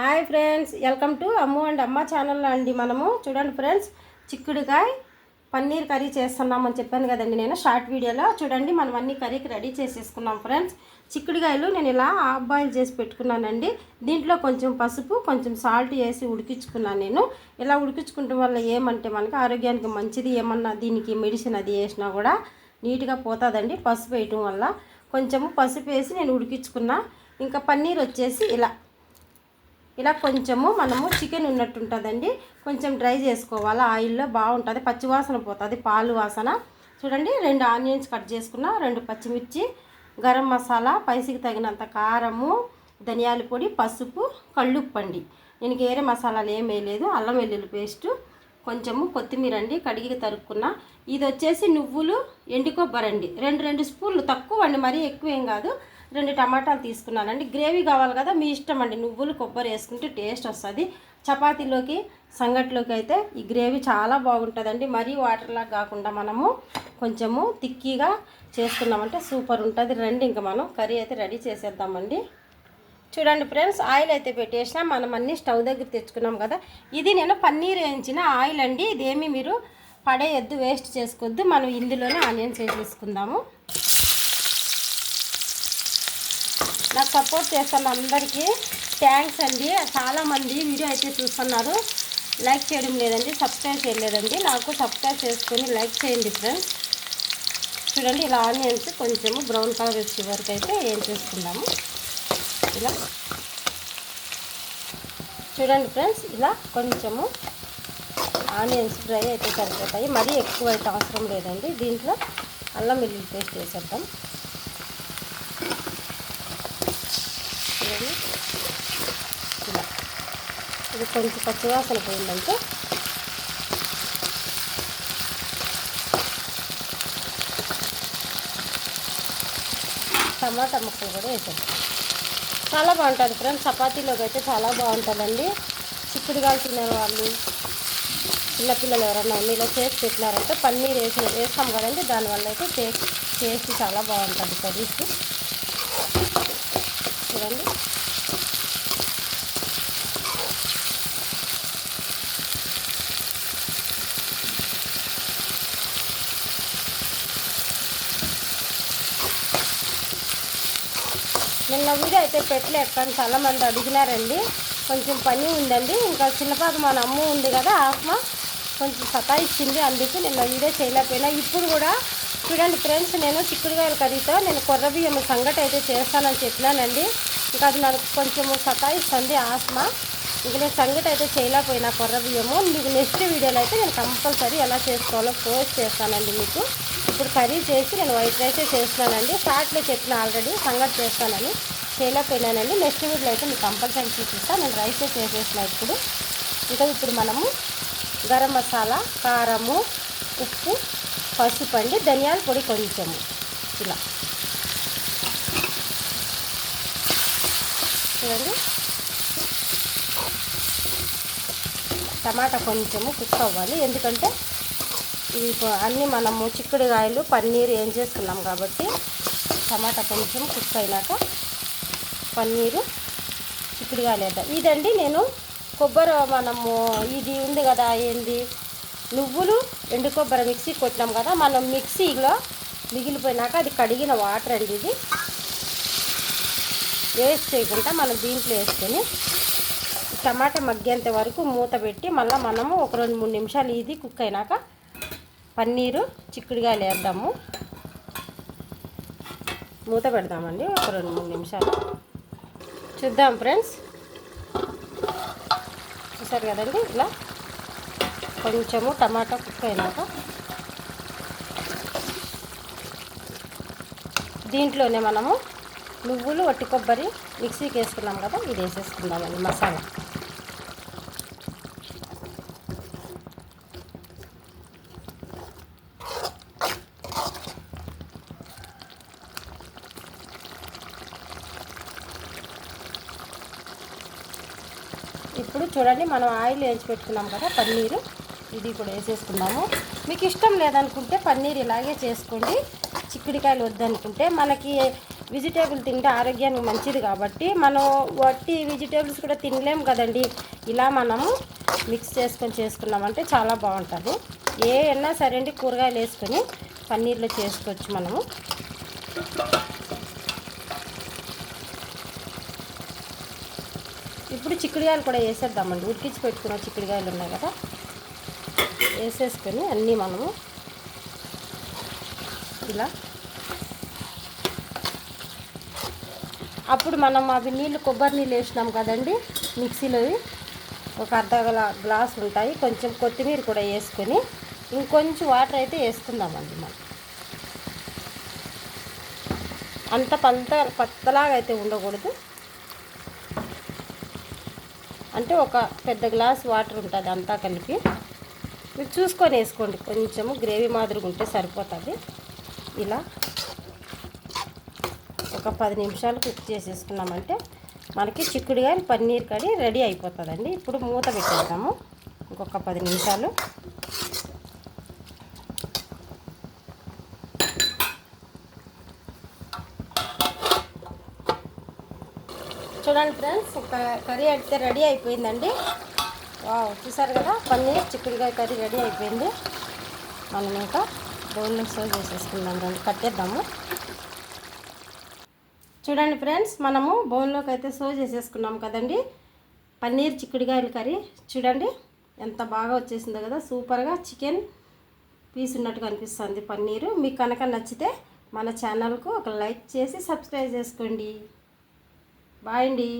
Hi friends welcome to Ammu and Amma ఛానల్లో అండి మనము. చూడండి ఫ్రెండ్స్ చిక్కుడుకాయ పన్నీర్ కర్రీ చేస్తున్నామని చెప్పాను కదండి నేను షార్ట్ వీడియోలో. చూడండి మనం అన్ని కర్రీకి రెడీ చేసేసుకున్నాం ఫ్రెండ్స్. చిక్కుడుకాయలు నేను ఇలా హాఫ్ బాయిల్ చేసి పెట్టుకున్నానండి. దీంట్లో కొంచెం పసుపు కొంచెం సాల్ట్ వేసి ఉడికించుకున్నాను నేను. ఇలా ఉడికించుకుంటం వల్ల ఏమంటే మనకి ఆరోగ్యానికి మంచిది. ఏమన్నా దీనికి మెడిసిన్ అది వేసినా కూడా నీట్గా పోతుందండి పసుపు వేయటం వల్ల. కొంచెము పసుపు వేసి నేను ఉడికించుకున్నా. ఇంకా పన్నీర్ వచ్చేసి ఇలా ఇలా కొంచెము మనము చికెన్ ఉన్నట్టు ఉంటుందండి కొంచెం డ్రై చేసుకోవాలి. ఆయిల్లో బాగుంటుంది. పచ్చివాసన పోతుంది. పాలు వాసన. చూడండి రెండు ఆనియన్స్ కట్ చేసుకున్న రెండు పచ్చిమిర్చి గరం మసాలా పైసకి తగినంత కారము ధనియాల పొడి పసుపు కళ్ళుప్పండి నేను వేరే మసాలాలు ఏం వేయలేదు. అల్లం వెల్లుల్లి పేస్టు కొంచెము కొత్తిమీర అండి. కడిగి తరుక్కున్న. ఇది వచ్చేసి నువ్వులు ఎండు కొబ్బరి రెండు రెండు స్పూన్లు తక్కువ అండి. మరీ ఎక్కువ ఏం కాదు. రెండు టమాటాలు తీసుకున్నానండి. గ్రేవీ కావాలి కదా మీ ఇష్టం అండి. నువ్వులు కొబ్బరి వేసుకుంటే టేస్ట్ వస్తుంది. చపాతీలోకి సంగట్లోకి అయితే ఈ గ్రేవీ చాలా బాగుంటుందండి. మరీ వాటర్లా కాకుండా మనము కొంచెము తిక్కిగా చేసుకున్నామంటే సూపర్ ఉంటుంది. రండి ఇంకా మనం కర్రీ అయితే రెడీ చేసేద్దామండి. చూడండి ఫ్రెండ్స్ ఆయిల్ అయితే పెట్టేసిన మనం అన్ని స్టవ్ దగ్గర తెచ్చుకున్నాం కదా. ఇది నేను పన్నీర్ వేయించిన ఆయిల్ అండి. ఇదేమి మీరు పడేయద్దు వేస్ట్ చేసుకోవద్దు. మనం ఇందులోనే ఆనియన్స్ వేసేసుకుందాము. నాకు సపోర్ట్ చేస్తున్న అందరికీ థ్యాంక్స్ అండి. చాలామంది వీడియో అయితే చూస్తున్నారు. లైక్ చేయడం లేదండి సబ్స్క్రైబ్ చేయలేదండి. నాకు సబ్స్క్రైబ్ చేసుకొని లైక్ చేయండి ఫ్రెండ్స్ చూడండి ఇలా ఆనియన్స్ కొంచెము బ్రౌన్ కలర్ వచ్చే వరకు అయితే ఏం చేసుకుందాము. ఇలా. చూడండి ఫ్రెండ్స్ ఇలా కొంచెము ఆనియన్స్ ఫ్రై అయితే సరిపోతాయి. మరీ ఎక్కువ అయితే అవసరం లేదండి. దీంట్లో అల్లం వెల్లుల్లి పేస్ట్ వేసేద్దాం. చూడండి ఇలా ఇది కొంచెం పచ్చివాసన పోయిందంటే టమాటా ముక్కలు కూడా వేసాను చాలా బాగుంటుంది ఫ్రెండ్స్. చపాతీలోకి అయితే చాలా బాగుంటుందండి. చిక్కుడుగాయలు తినే వాళ్ళు చిన్నపిల్లలు ఎవరన్నా ఇలా చేసి పెట్టినారంటే పన్నీర్ వేసి వేస్తాం కదండి. దానివల్ల అయితే టేస్ట్ టేస్ట్ చాలా బాగుంటుంది కర్రీస్. చూడండి. నిన్న వీడియో అయితే పెట్టలేదు కానీ చాలామంది అడిగినారండి. కొంచెం పని ఉందండి. ఇంకా చిన్నపాప మా అమ్మ ఉంది కదా ఆత్మ కొంచెం సతాయిచ్చింది అందుకు నిన్న వీడియో చేయలేకపోయినా. ఇప్పుడు కూడా చూడండి ఫ్రెండ్స్ నేను చిక్కుడుకాయల కర్రీతో నేను కొర్ర బియ్యం సంగటి అయితే చేస్తానని చెప్పినానండి. ఇంకా అది నాకు కొంచెము సతాయిస్తుంది ఆస్మా ఇంక నేను సంగతి అయితే చేయలేకపోయినా కొర్ర బియ్యము. మీకు నెక్స్ట్ వీడియోలో అయితే నేను కంపల్సరీ ఎలా చేసుకోవాలో పోస్ట్ చేస్తానండి మీకు. ఇప్పుడు కర్రీ చేసి నేను వైట్ రైసే చేస్తున్నానండి. షార్ట్లో చెప్పిన ఆల్రెడీ సంగతి చేస్తానని చేయలేకపోయినానండి. నెక్స్ట్ వీడియోలో అయితే మీకు కంపల్సరీ చూపిస్తాను నేను రైసే చేసేసిన ఇప్పుడు. ఇంకా ఇప్పుడు మనము గరం మసాలా కారము ఉప్పు పసుపు అండి. ధనియాల పొడి కొంచెము. ఇలా. చూడండి. టమాటా కొంచెము కుక్ అవ్వాలి. ఎందుకంటే ఇవి అన్నీ మనము చిక్కుడుకాయలు పన్నీర్ ఏం చేసుకున్నాం కాబట్టి టమాటా కొంచెం కుక్ అయినాక పన్నీరు చిక్కుడుకాయలు వేద్దాం. ఇదండి నేను కొబ్బరి మనము ఇది ఉంది కదా ఏంది? నువ్వులు ఎండు కొబ్బరి మిక్సీ కొట్టినాం కదా. మనం మిక్సీలో మిగిలిపోయినాక అది కడిగిన వాటర్ అండి ఇది. వేస్ట్ చేయకుండా మనం దీంట్లో వేసుకొని టమాటా మగ్గేంత వరకు మూత పెట్టి మళ్ళీ మనము ఒక రెండు మూడు నిమిషాలు ఇది కుక్ అయినాక పన్నీరు చిక్కుడుగాయలు వేద్దాము. మూత పెడదామండి ఒక రెండు మూడు నిమిషాలు. చూద్దాం ఫ్రెండ్స్. చూసారు కదండి? ఇలా కొంచెము టమాటా కుక్ అయినాక దీంట్లోనే మనము నువ్వులు వట్టి కొబ్బరి మిక్సీకి వేసుకున్నాం కదా ఇది వేసేసుకుందామండి మసాలా. ఇప్పుడు చూడండి మనం ఆయిల్ వేయించి పెట్టుకున్నాం కదా పన్నీరు. ఇది కూడా వేసేసుకున్నాము మీకు ఇష్టం లేదనుకుంటే పన్నీర్ ఇలాగే చేసుకోండి. చిక్కుడుకాయలు వద్దనుకుంటే మనకి వెజిటేబుల్ తింటే ఆరోగ్యానికి మంచిది కాబట్టి మనం వట్టి వెజిటేబుల్స్ కూడా తినలేము కదండి. ఇలా మనము మిక్స్ చేసుకొని చేసుకున్నామంటే చాలా బాగుంటుంది. ఏ అయినా సరే అండి కూరగాయలు వేసుకొని పన్నీర్లో చేసుకోవచ్చు మనము. ఇప్పుడు చిక్కుడుకాయలు కూడా వేసేద్దామండి. ఉడికించి పెట్టుకున్న చిక్కుడుకాయలు ఉన్నాయి కదా. వేసేసుకొని అన్నీ మనము ఇలా. అప్పుడు మనం అవి నీళ్ళు కొబ్బరి నీళ్ళు వేసినాం కదండి మిక్సీలో ఒక అర్ధ గ్లాస్ ఉంటాయి కొంచెం కొత్తిమీర కూడా వేసుకొని ఇంకొంచెం వాటర్ అయితే వేసుకుందామండి మనం. అంత పంత పత్తలాగా అయితే ఉండకూడదు. అంటే ఒక పెద్ద గ్లాస్ వాటర్ ఉంటుంది అంతా కలిపి. మీరు చూసుకొని వేసుకోండి కొంచెము గ్రేవీ మాదిరిగా ఉంటే సరిపోతుంది. ఇలా ఒక పది నిమిషాలు కుక్ చేసేసుకున్నామంటే మనకి చిక్కుడుగాయలు పన్నీర్ కర్రీ రెడీ అయిపోతుందండి. ఇప్పుడు మూత పెట్టేద్దాము. ఇంకొక పది నిమిషాలు. చూడండి ఫ్రెండ్స్ ఒక కర్రీ అయితే రెడీ అయిపోయిందండి. వావ్ చూసారు కదా? పన్నీర్ చిక్కుడుకాయ కర్రీ రెడీ అయిపోయింది. మనం ఇంకా బౌల్లో సర్వ్ చేసేసుకుందాం రండి కట్టేద్దాము. చూడండి ఫ్రెండ్స్ మనము బోన్లోకి అయితే సో చేసేసుకున్నాం కదండి. పన్నీర్ చిక్కుడుకాయల కర్రీ. చూడండి ఎంత బాగా వచ్చేసిందో కదా. సూపర్గా చికెన్ పీస్ ఉన్నట్టుగా అనిపిస్తుంది పన్నీరు. మీకు కనుక నచ్చితే మన ఛానల్కు ఒక లైక్ చేసి సబ్స్క్రైబ్ చేసుకోండి. బాయ్ అండి.